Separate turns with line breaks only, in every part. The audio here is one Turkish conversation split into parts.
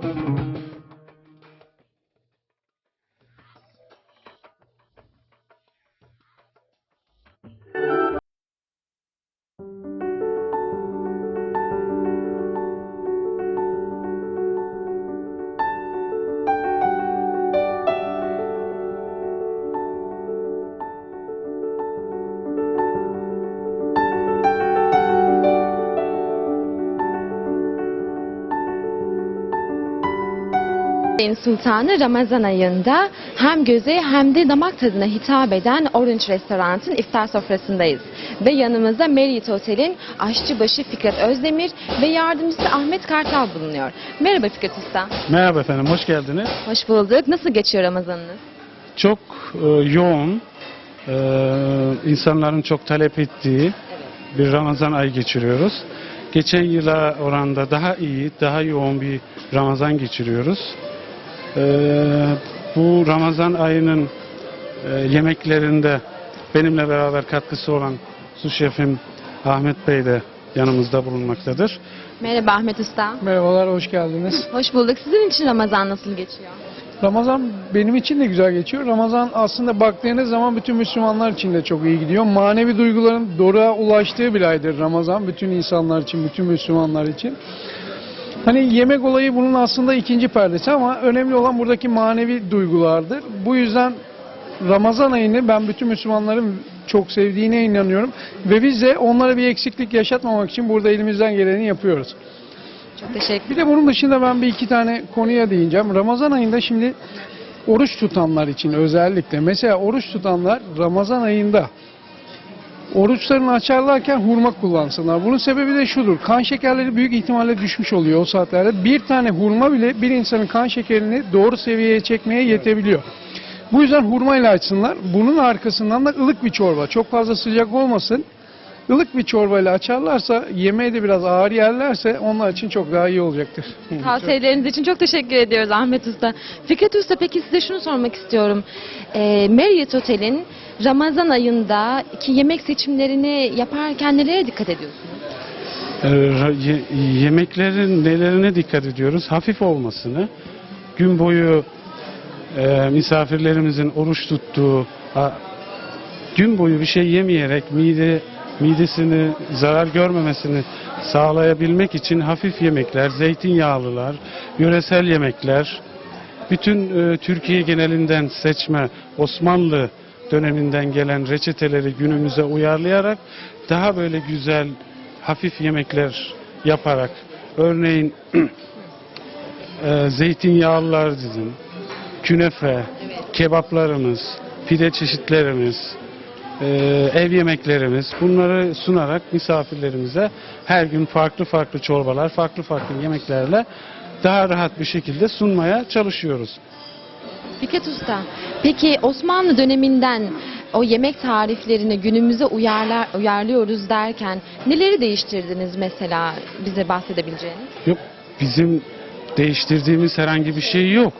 Thank you. En Sultanı Ramazan ayında hem göze hem de damak tadına hitap eden Orange Restorant'ın iftar sofrasındayız. Ve yanımızda Marriott Otel'in aşçıbaşı Fikret Özdemir ve yardımcısı Ahmet Kartal bulunuyor. Merhaba Fikret Usta.
Merhaba efendim, hoş geldiniz.
Hoş bulduk. Nasıl geçiyor Ramazanınız?
Çok e, yoğun, e, insanların çok talep ettiği bir Ramazan ayı geçiriyoruz. Geçen yıla oranda daha iyi, daha yoğun bir Ramazan geçiriyoruz. E, bu Ramazan ayının e, yemeklerinde benimle beraber katkısı olan su şefim Ahmet Bey de yanımızda bulunmaktadır.
Merhaba Ahmet Usta.
Merhabalar, hoş geldiniz.
Hoş bulduk. Sizin için Ramazan nasıl geçiyor?
Ramazan benim için de güzel geçiyor. Ramazan aslında baktığınız zaman bütün Müslümanlar için de çok iyi gidiyor. Manevi duyguların doruğa ulaştığı bir aydır Ramazan. Bütün insanlar için, bütün Müslümanlar için. Hani yemek olayı bunun aslında ikinci perdesi ama önemli olan buradaki manevi duygulardır. Bu yüzden Ramazan ayını ben bütün Müslümanların çok sevdiğine inanıyorum. Ve biz de onlara bir eksiklik yaşatmamak için burada elimizden geleni yapıyoruz.
Çok teşekkür
Bir de bunun dışında ben bir iki tane konuya değineceğim. Ramazan ayında şimdi oruç tutanlar için özellikle mesela oruç tutanlar Ramazan ayında oruçlarını açarlarken hurma kullansınlar. Bunun sebebi de şudur. Kan şekerleri büyük ihtimalle düşmüş oluyor o saatlerde. Bir tane hurma bile bir insanın kan şekerini doğru seviyeye çekmeye yetebiliyor. Bu yüzden hurma ile açsınlar. Bunun arkasından da ılık bir çorba. Çok fazla sıcak olmasın. Ilık bir çorbayla açarlarsa, yemeği de biraz ağır yerlerse onlar için çok daha iyi olacaktır.
Tavsiyeleriniz için çok teşekkür ediyoruz Ahmet Usta. Fikret Usta peki size şunu sormak istiyorum. Ee, Marriott Otel'in Ramazan ayında ki yemek seçimlerini yaparken nelere dikkat ediyorsunuz?
Ee, ye- yemeklerin nelerine dikkat ediyoruz? Hafif olmasını, gün boyu e, misafirlerimizin oruç tuttuğu, a- gün boyu bir şey yemeyerek mide midesini zarar görmemesini sağlayabilmek için hafif yemekler, zeytinyağlılar, yöresel yemekler, bütün e, Türkiye genelinden seçme Osmanlı döneminden gelen reçeteleri günümüze uyarlayarak daha böyle güzel hafif yemekler yaparak örneğin e, zeytinyağlılar dedim, künefe, kebaplarımız, pide çeşitlerimiz, ev yemeklerimiz bunları sunarak misafirlerimize her gün farklı farklı çorbalar, farklı farklı yemeklerle daha rahat bir şekilde sunmaya çalışıyoruz.
Fikret Usta, peki Osmanlı döneminden o yemek tariflerini günümüze uyarlar, uyarlıyoruz derken neleri değiştirdiniz mesela bize bahsedebileceğiniz?
Yok bizim değiştirdiğimiz herhangi bir şey yok.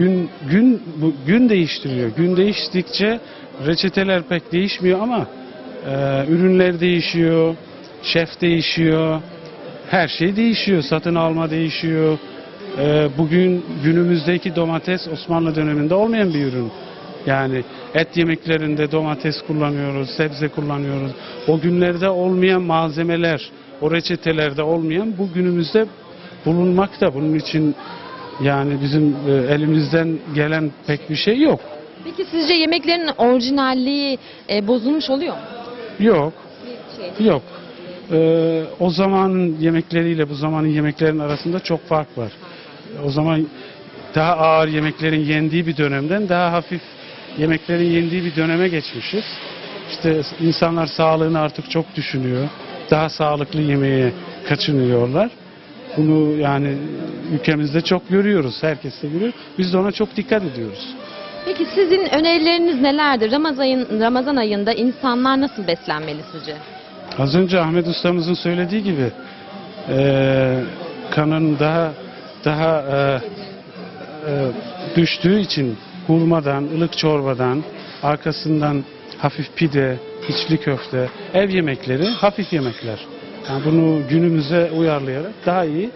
Gün gün bu gün değiştiriyor. Gün değiştikçe reçeteler pek değişmiyor ama e, ürünler değişiyor, şef değişiyor, her şey değişiyor. Satın alma değişiyor. E, bugün günümüzdeki domates Osmanlı döneminde olmayan bir ürün. Yani et yemeklerinde domates kullanıyoruz, sebze kullanıyoruz. O günlerde olmayan malzemeler, o reçetelerde olmayan bu günümüzde bulunmakta. Bunun için yani bizim e, elimizden gelen pek bir şey yok.
Peki sizce yemeklerin orijinalliği e, bozulmuş oluyor mu?
Yok,
şey.
yok. Ee, o zamanın yemekleriyle bu zamanın yemeklerin arasında çok fark var. O zaman daha ağır yemeklerin yendiği bir dönemden daha hafif yemeklerin yendiği bir döneme geçmişiz. İşte insanlar sağlığını artık çok düşünüyor. Daha sağlıklı yemeğe kaçınıyorlar. Bunu yani ülkemizde çok görüyoruz. Herkes de görüyor. Biz de ona çok dikkat ediyoruz.
Peki sizin önerileriniz nelerdir? Ramazan, Ramazan ayında insanlar nasıl beslenmeli sizce?
Az önce Ahmet ustamızın söylediği gibi eee, kanın daha daha eee, eee, düştüğü için hurmadan, ılık çorbadan, arkasından hafif pide, içli köfte, ev yemekleri, hafif yemekler. Yani bunu günümüze uyarlayarak daha iyi,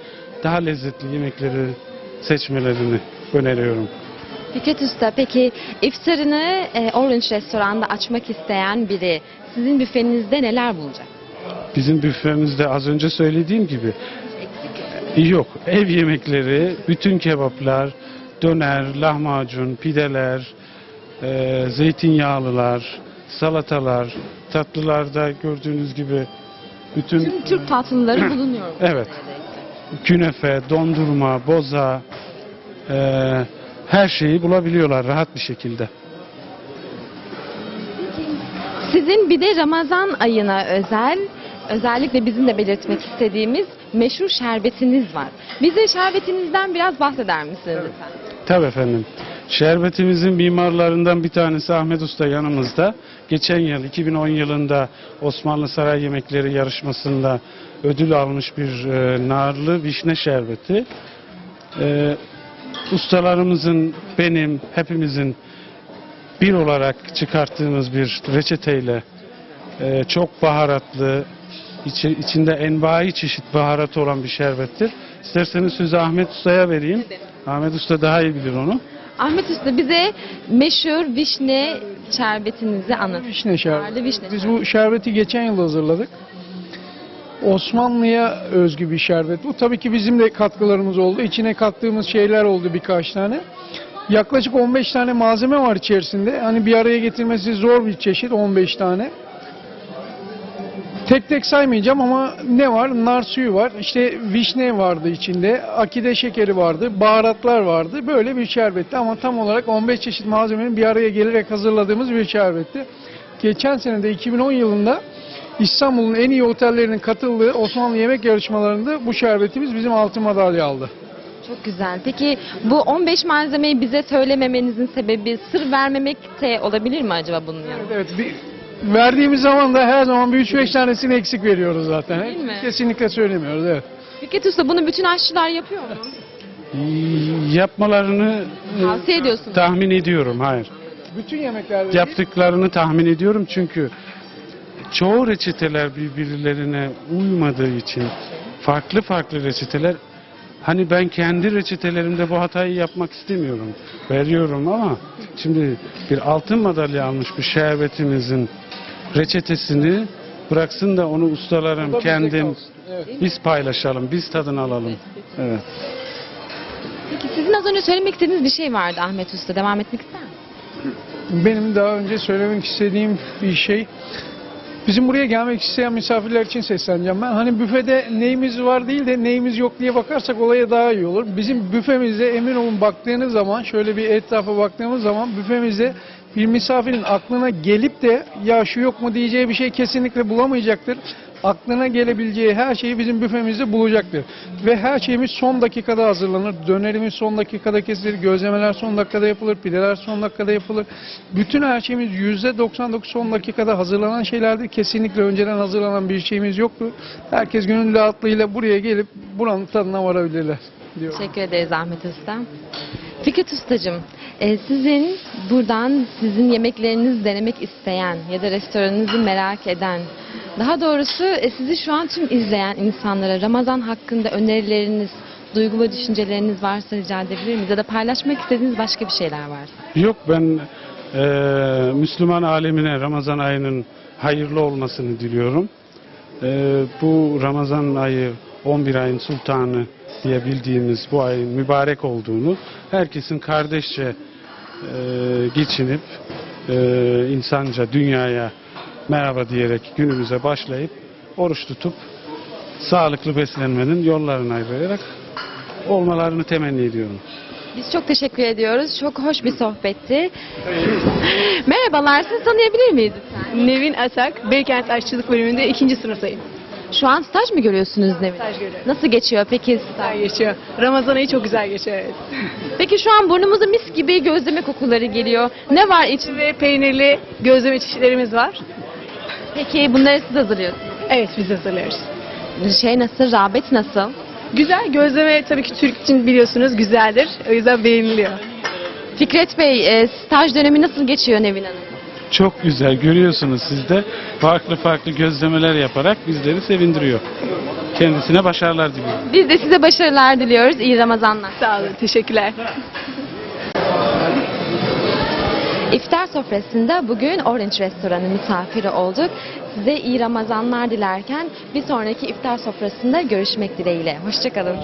daha lezzetli yemekleri seçmelerini öneriyorum.
Fikret Usta peki iftarını e, Orange Restoran'da açmak isteyen biri sizin büfenizde neler bulacak?
Bizim büfemizde az önce söylediğim gibi yok. Ev yemekleri, bütün kebaplar, döner, lahmacun, pideler, e, zeytinyağlılar, salatalar, tatlılarda gördüğünüz gibi bütün
Tüm Türk tatlıları bulunuyor.
evet künefe, dondurma, boza, e, her şeyi bulabiliyorlar rahat bir şekilde.
Sizin bir de Ramazan ayına özel, özellikle bizim de belirtmek istediğimiz meşhur şerbetiniz var. Bize şerbetinizden biraz bahseder misiniz lütfen?
Tabii efendim. Şerbetimizin mimarlarından bir tanesi Ahmet Usta yanımızda. Geçen yıl 2010 yılında Osmanlı Saray Yemekleri yarışmasında ödül almış bir e, narlı vişne şerbeti. E, ustalarımızın, benim, hepimizin bir olarak çıkarttığımız bir reçeteyle e, çok baharatlı, içi- içinde envai çeşit baharatı olan bir şerbettir. İsterseniz sözü Ahmet Usta'ya vereyim. Ahmet Usta daha iyi bilir onu.
Ahmet Usta bize meşhur vişne şerbetinizi anlatın.
Vişne şerbeti.
Vişne
Biz bu şerbeti geçen yıl hazırladık. Osmanlı'ya özgü bir şerbet. Bu tabii ki bizim de katkılarımız oldu. İçine kattığımız şeyler oldu birkaç tane. Yaklaşık 15 tane malzeme var içerisinde. Hani bir araya getirmesi zor bir çeşit 15 tane. Tek tek saymayacağım ama ne var? Nar suyu var. İşte vişne vardı içinde. Akide şekeri vardı. Baharatlar vardı. Böyle bir şerbetti ama tam olarak 15 çeşit malzemenin bir araya gelerek hazırladığımız bir şerbetti. Geçen sene de 2010 yılında İstanbul'un en iyi otellerinin katıldığı Osmanlı yemek yarışmalarında bu şerbetimiz bizim altın madalya aldı.
Çok güzel. Peki bu 15 malzemeyi bize söylememenizin sebebi sır vermemek de olabilir mi acaba bunun yanında?
Evet, bir, verdiğimiz zaman da her zaman bir 3-5 tanesini eksik veriyoruz zaten.
Değil mi?
Kesinlikle söylemiyoruz evet.
Fikret Usta bunu bütün aşçılar yapıyor mu?
Yapmalarını e,
Tavsiye ediyorsunuz.
tahmin ediyorum. Hayır.
Bütün yemeklerde
Yaptıklarını tahmin ediyorum çünkü çoğu reçeteler birbirlerine uymadığı için farklı farklı reçeteler hani ben kendi reçetelerimde bu hatayı yapmak istemiyorum. Veriyorum ama şimdi bir altın madalya almış bir şerbetimizin reçetesini bıraksın da onu ustalarım kendim.
Evet.
biz paylaşalım, biz tadını alalım. Evet.
Peki sizin az önce söylemek istediğiniz bir şey vardı Ahmet Usta. Devam etmek ister misiniz?
Benim daha önce söylemek istediğim bir şey. Bizim buraya gelmek isteyen misafirler için sesleneceğim ben. Hani büfede neyimiz var değil de neyimiz yok diye bakarsak olaya daha iyi olur. Bizim büfemizde emin olun baktığınız zaman şöyle bir etrafa baktığımız zaman büfemizde bir misafirin aklına gelip de ya şu yok mu diyeceği bir şey kesinlikle bulamayacaktır. Aklına gelebileceği her şeyi bizim büfemizde bulacaktır. Ve her şeyimiz son dakikada hazırlanır. Dönerimiz son dakikada kesilir, gözlemeler son dakikada yapılır, pideler son dakikada yapılır. Bütün her şeyimiz %99 son dakikada hazırlanan şeylerdir. Kesinlikle önceden hazırlanan bir şeyimiz yoktur. Herkes gönül rahatlığıyla buraya gelip buranın tadına varabilirler. Diyorum.
Teşekkür ederiz Ahmet Usta. Fikret Ustacığım, e, sizin buradan sizin yemeklerinizi denemek isteyen ya da restoranınızı merak eden, daha doğrusu e, sizi şu an tüm izleyen insanlara Ramazan hakkında önerileriniz, duygu ve düşünceleriniz varsa rica edebilir miyiz? Ya da paylaşmak istediğiniz başka bir şeyler varsa.
Yok ben eee, Müslüman alemine Ramazan ayının hayırlı olmasını diliyorum. Eee, bu Ramazan ayı 11 ayın sultanı diye bildiğimiz bu ayın mübarek olduğunu herkesin kardeşçe eee, geçinip eee, insanca dünyaya merhaba diyerek günümüze başlayıp oruç tutup sağlıklı beslenmenin yollarını ayırarak olmalarını temenni ediyorum.
Biz çok teşekkür ediyoruz. Çok hoş bir sohbetti. Merhabalar, sizi tanıyabilir miyiz?
Nevin Atak, Beykent Aşçılık bölümünde ikinci sınıftayım.
Şu an staj mı görüyorsunuz Nevin?
Staj görüyorum.
Nasıl geçiyor peki
Güzel
staj?
geçiyor. Ramazan ayı çok güzel geçiyor evet.
Peki şu an burnumuza mis gibi gözleme kokuları geliyor. Ne var içinde?
Ve peynirli gözleme çeşitlerimiz var.
Peki bunları siz hazırlıyorsunuz.
Evet biz hazırlıyoruz.
Şey nasıl, rağbet nasıl?
Güzel gözleme tabii ki Türk için biliyorsunuz güzeldir. O yüzden beğeniliyor.
Fikret Bey, e, staj dönemi nasıl geçiyor Nevin Hanım?
Çok güzel görüyorsunuz siz de farklı farklı gözlemeler yaparak bizleri sevindiriyor. Kendisine başarılar diliyorum.
Biz de size başarılar diliyoruz. İyi Ramazanlar.
Sağ olun, teşekkürler.
İftar sofrasında bugün Orange Restoranı misafiri olduk. Size iyi Ramazanlar dilerken bir sonraki iftar sofrasında görüşmek dileğiyle. Hoşçakalın.